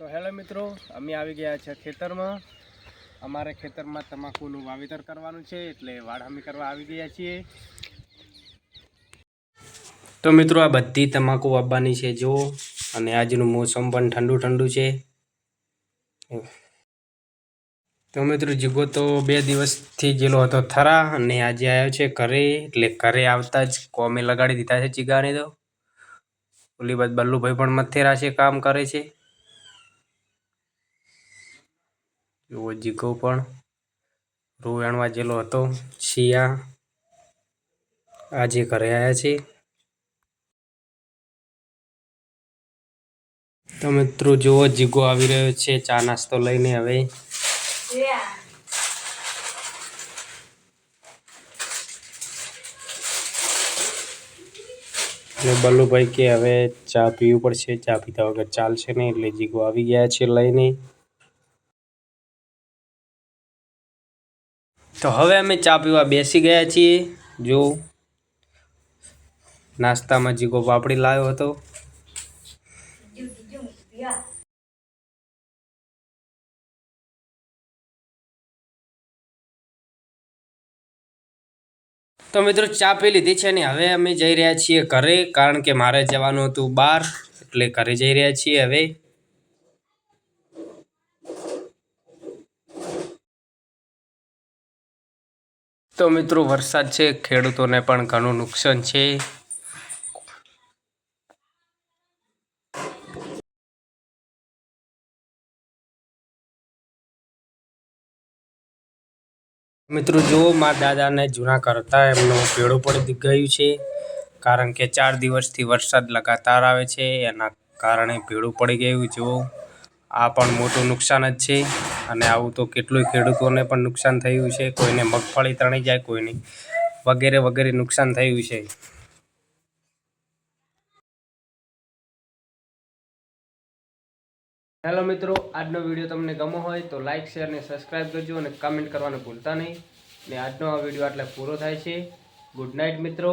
તો હેલો મિત્રો, અમે આવી ગયા છે ખેતરમાં. અમારે ખેતરમાં તમાકુનું વાવેતર કરવાનું છે, એટલે વાઢામી કરવા આવી ગયા છીએ. તો મિત્રો, આ બધી તમાકુ વાવવાની છે જો અને આજનું મોસમ પણ ઠંડુ ઠંડુ છે. તો મિત્રો, જીગો તો બે દિવસથી જેલો હતો થરા, અને આજે આવ્યો છે ઘરે, એટલે ઘરે આવતા જ કોમે લગાડી દીધા છે ચીગાને તો. ઓલી બાદ બલ્લુભાઈ પણ મથેરા છે, કામ કરે છે. એવો જીગો પણ રોવાણવા જેલો હતો. શિયા આજે ઘરે આવ્યા છે. તો મિત્રો, જુઓ, જીગો આવી રહ્યો છે. ચા નાસ્તો લઈને હવે. એટલે બલ્લુભાઈ કે હવે ચા પીવું પડશે. ચા પીતા વગર ચાલશે નહીં. એટલે જીગો આવી ગયા છે લઈને. તો હવે અમે ચા પીવા બેસી ગયા છીએ. જો, નાસ્તામાં જીગો પાપડી લાવ્યો હતો. તો મિત્રો, ચા પી લીધી છે ને હવે અમે જઈ રહ્યા છીએ ઘરે, કારણ કે મારે જવાનું હતું બહાર, એટલે ઘરે જઈ રહ્યા છીએ હવે. તો મિત્રો, વરસાદ છે, ખેડૂતોને પણ ઘણું નુકસાન છે. મિત્રો, જુઓ, મા દાદાને જૂના કરતા એમનું પેડું પડી ગયું છે. કારણ કે ચાર દિવસથી વરસાદ લગાતાર આવે છે, એના કારણે ભેડું પડી ગયું, જુઓ. આ પણ મોટું નુકસાન જ છે. અને આવું તો કેટલું ખેડૂતોને પણ નુકસાન થયું છે. કોઈને મગફળી તણી જાય, કોઈને વગેરે વગેરે નુકસાન થયું છે. હેલો મિત્રો, આજનો વીડિયો તમને ગમો હોય તો લાઇક શેર અને સબસ્ક્રાઇબ કરજો અને કમેન્ટ કરવાનું ભૂલતા નહીં. ને આજનો આ વીડિયો આટલે પૂરો થાય છે. ગુડ નાઇટ મિત્રો.